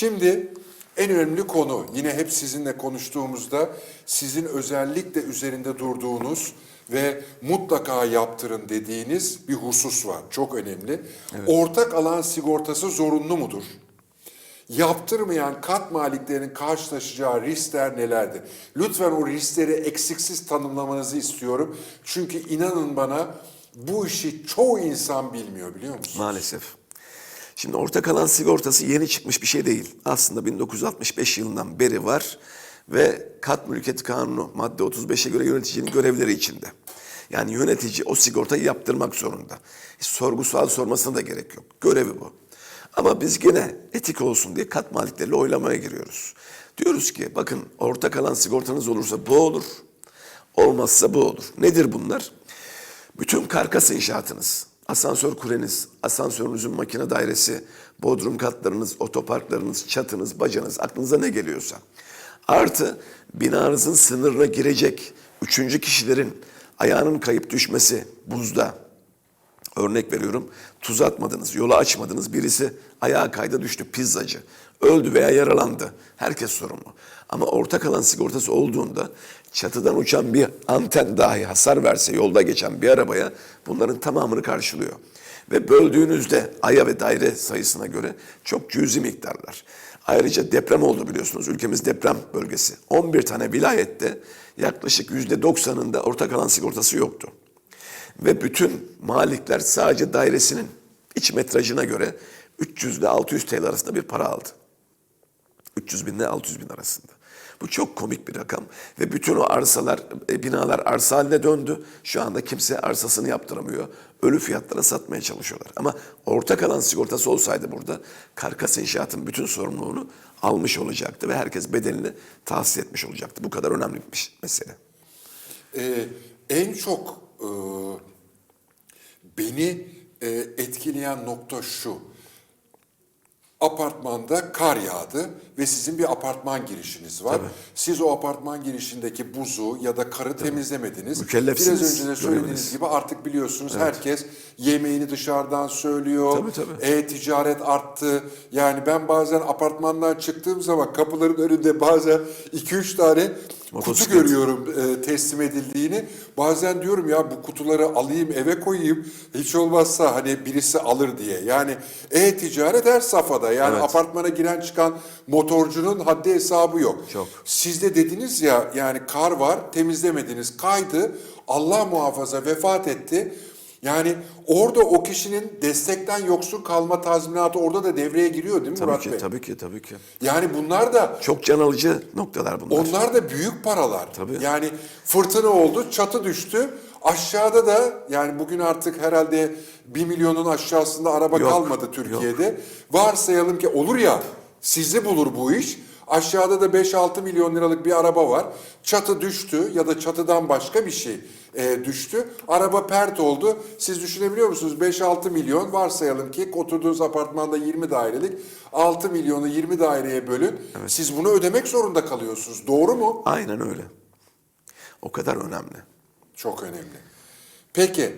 Şimdi en önemli konu yine hep sizinle konuştuğumuzda sizin özellikle üzerinde durduğunuz ve mutlaka yaptırın dediğiniz bir husus var. Çok önemli. Ortak alan sigortası zorunlu mudur? Yaptırmayan kat maliklerinin karşılaşacağı riskler nelerdir? Lütfen o riskleri eksiksiz tanımlamanızı istiyorum. Çünkü inanın bana bu işi çoğu insan bilmiyor biliyor musunuz? Maalesef. Şimdi ortak alan sigortası yeni çıkmış bir şey değil. Aslında 1965 yılından beri var ve kat mülkiyeti kanunu madde 35'e göre yöneticinin görevleri içinde. Yani yönetici o sigortayı yaptırmak zorunda. Hiç sorgu sual sormasına da gerek yok. Görevi bu. Ama biz gene etik olsun diye kat malikleriyle oylamaya giriyoruz. Diyoruz ki bakın ortak alan sigortanız olursa bu olur. Olmazsa bu olur. Nedir bunlar? Bütün karkas inşaatınız, asansör kuleniz, asansörünüzün makine dairesi, bodrum katlarınız, otoparklarınız, çatınız, bacanız, aklınıza ne geliyorsa. Artı binanızın sınırına girecek üçüncü kişilerin ayağının kayıp düşmesi buzda, Örnek veriyorum. Tuz atmadınız, yolu açmadınız. Birisi ayağa kaydı düştü pizzacı. Öldü veya yaralandı. Herkes sorumlu. Ama ortak alan sigortası olduğunda çatıdan uçan bir anten dahi hasar verse yolda geçen bir arabaya bunların tamamını karşılıyor. Ve böldüğünüzde aya ve daire sayısına göre çok cüzi miktarlar. Ayrıca deprem oldu biliyorsunuz. Ülkemiz deprem bölgesi. 11 tane vilayette yaklaşık %90'ında ortak alan sigortası yoktu. Ve bütün malikler sadece dairesinin iç metrajına göre 300 ile 600 TL arasında bir para aldı. 300 bin ile 600 bin arasında. Bu çok komik bir rakam ve bütün o arsalar, e, binalar arsa haline döndü. Şu anda kimse arsasını yaptıramıyor. Ölü fiyatlara satmaya çalışıyorlar. Ama ortak alan sigortası olsaydı burada karkas inşaatın bütün sorumluluğunu almış olacaktı ve herkes bedelini tahsis etmiş olacaktı. Bu kadar önemli bir mesele. Ee, en çok e, beni e, etkileyen nokta şu. Apartmanda kar yağdı ve sizin bir apartman girişiniz var. Siz o apartman girişindeki buzu ya da karı temizlemediniz. Mükellefsiniz, Biraz önce de söylediğiniz göreviniz. gibi artık biliyorsunuz herkes yemeğini dışarıdan söylüyor. Tabii, tabii. E-ticaret arttı. Yani ben bazen apartmandan çıktığım zaman kapıların önünde bazen 2-3 tane kutu görüyorum e, teslim edildiğini. Bazen diyorum ya bu kutuları alayım eve koyayım. Hiç olmazsa hani birisi alır diye. Yani e-ticaret her safhada. Yani Evet. apartmana giren çıkan motorcunun haddi hesabı yok. Çok. Siz de dediniz ya yani kar var temizlemediniz kaydı Allah muhafaza vefat etti. Yani orada o kişinin destekten yoksun kalma tazminatı orada da devreye giriyor değil mi Tabii Murat ki, Bey? tabii ki, tabii ki. Yani bunlar da Çok can alıcı noktalar bunlar. onlar da büyük paralar. Tabii. Yani fırtına oldu, çatı düştü. Aşağıda da yani bugün artık herhalde bir milyonun aşağısında araba Yok, kalmadı Türkiye'de. Varsayalım ki olur ya sizi bulur bu iş. Aşağıda da 5-6 milyon liralık bir araba var. Çatı düştü ya da çatıdan başka bir şey e, düştü. Araba pert oldu. Siz düşünebiliyor musunuz? 5-6 milyon varsayalım ki oturduğunuz apartmanda 20 dairelik 6 milyonu 20 daireye bölün. Siz bunu ödemek zorunda kalıyorsunuz. Doğru mu? Aynen öyle. O kadar önemli. Çok önemli. Peki